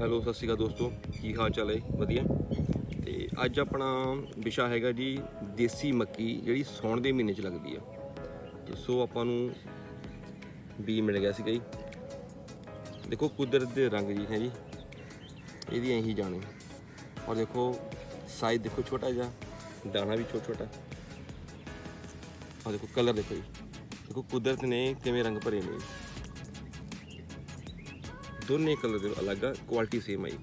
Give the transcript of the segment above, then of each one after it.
Hello, ਸਤਿ ਸ਼੍ਰੀ ਅਕਾਲ ਦੋਸਤੋ। ਕੀ ਹਾਲ ਚਾਲ ਹੈ? ਵਧੀਆ? ਤੇ ਅੱਜ ਆਪਣਾ ਵਿਸ਼ਾ ਹੈਗਾ ਜੀ, ਦੇਸੀ ਮੱਕੀ, ਜਿਹੜੀ ਸੌਣ ਦੇ ਮਹੀਨੇ 'ਚ ਲੱਗਦੀ ਆ। ਤੇ ਸੋ ਆਪਾਂ ਨੂੰ ਬੀ ਮਿਲ ਗਿਆ ਸੀਗਾ ਜੀ। ਦੇਖੋ, ਕੁਦਰਤ ਦੇ ਰੰਗ ਜੀ, ਹੈ ਜੀ। ਇਹਦੀ ਐਂ ਹੀ ਜਾਣੇ। ਔਰ ਦੇਖੋ ਸਾਈਜ਼ ਦੇਖੋ ਛੋਟਾ ਜਿਹਾ, ਦਾਣਾ ਵੀ ਛੋਟਾ ਛੋਟਾ। ਔਰ ਦੇਖੋ ਕਲਰ ਦੇਖੋ ਜੀ। ਦੇਖੋ, ਕੁਦਰਤ ਨੇ ਕਿਵੇਂ ਰੰਗ ਭਰੇ ਨੇ। ਦੋਨੇ ਕਲਰ ਦੇ ਅਲੱਗ ਆ ਕੁਆਲਿਟੀ ਸੇਮ ਆਈ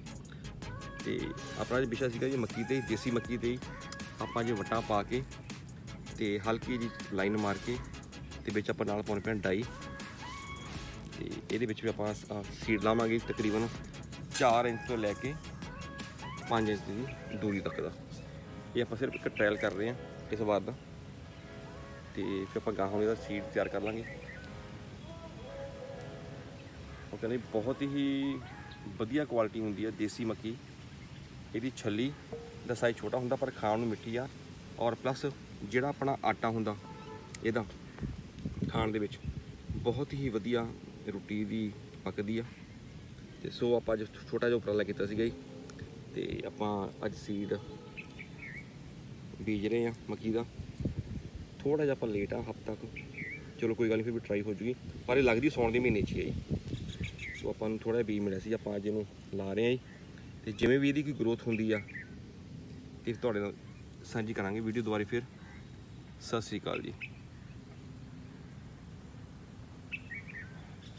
ਤੇ ਆਪਣਾ ਜੀ ਵਿਸ਼ਾ ਸੀਗਾ ਜੀ ਮੱਕੀ ਤੇ ਦੇਸੀ ਮੱਕੀ ਤੇ ਹੀ ਆਪਾਂ ਜੇ ਵਟਾ ਪਾ ਕੇ ਤੇ ਹਲਕੀ ਜੀ ਲਾਈਨ ਮਾਰ ਕੇ ਤੇ ਵਿੱਚ ਆਪਾਂ ਨਾਲ ਪਾਉਣੇ ਪੈਣ ਡਾਈ। ਤੇ ਇਹਦੇ ਵਿੱਚ ਵੀ ਆਪਾਂ ਸੀਡ ਲਾਵਾਂਗੇ ਤਕਰੀਬਨ 4 ਇੰਚ ਤੋਂ ਲੈ ਕੇ 5 ਇੰਚ ਦੀ ਦੂਰੀ ਤੱਕ ਦਾ। ਇਹ ਆਪਾਂ ਸਿਰਫ ਇੱਕ ਟ੍ਰਾਇਲ ਕਰ ਰਹੇ ਹਾਂ ਇਸ ਵਾਰ ਦਾ। ਤੇ ਫਿਰ ਆਪਾਂ ਗਾਹਾਂ ਇਹਦਾ ਸੀਡ ਤਿਆਰ ਕਰ ਲਾਂਗੇ। ਉਹ ਕਹਿੰਦੇ ਬਹੁਤ ਹੀ ਵਧੀਆ ਕੁਆਲਿਟੀ ਹੁੰਦੀ ਹੈ ਦੇਸੀ ਮੱਕੀ। ਇਹਦੀ ਛੱਲੀ ਦਾ ਸਾਈਜ਼ ਛੋਟਾ ਹੁੰਦਾ ਪਰ ਖਾਣ ਨੂੰ ਮਿੱਠੀ ਆ ਔਰ ਪਲੱਸ ਜਿਹੜਾ ਆਪਣਾ ਆਟਾ ਹੁੰਦਾ ਇਹਦਾ ਖਾਣ ਦੇ ਵਿੱਚ ਬਹੁਤ ਹੀ ਵਧੀਆ ਰੋਟੀ ਦੀ ਪੱਕਦੀ ਆ। ਤੇ ਸੋ ਆਪਾਂ ਅੱਜ ਛੋਟਾ ਜਿਹਾ ਉਪਰਾਲਾ ਕੀਤਾ ਸੀਗਾ ਜੀ। ਤੇ ਆਪਾਂ ਅੱਜ ਸੀਡ ਬੀਜ ਰਹੇ ਆ ਮੱਕੀ ਦਾ। ਥੋੜਾ ਜਿਹਾ ਆਪਾਂ ਲੇਟ ਆ ਹਫ਼ਤਾ ਕੁ। ਚਲੋ ਕੋਈ ਗੱਲ ਨਹੀਂ ਫਿਰ ਵੀ ਟਰਾਈ ਹੋ ਜੂਗੀ। ਪਰ ਇਹ ਲੱਗਦੀ ਸੌਣ ਦੇ ਮਹੀਨੇ 'ਚ ਹੀ ਹੈ ਜੀ। ਸੋ ਆਪਾਂ ਨੂੰ ਥੋੜਾ ਬੀਜ ਮਿਲਿਆ ਸੀ, ਆਪਾਂ ਅੱਜ ਇਹਨੂੰ ਲਾ ਰਹੇ ਹਾਂ ਜੀ। ਤੇ ਜਿਵੇਂ ਵੀ ਇਹਦੀ ਕੋਈ ਗਰੋਥ ਹੁੰਦੀ ਆ ਤੇ ਤੁਹਾਡੇ ਨਾਲ ਸਾਂਝੀ ਕਰਾਂਗੇ। ਵੀਡੀਓ ਦੁਬਾਰੇ ਫਿਰ। ਸਤਿ ਸ੍ਰੀ ਅਕਾਲ ਜੀ।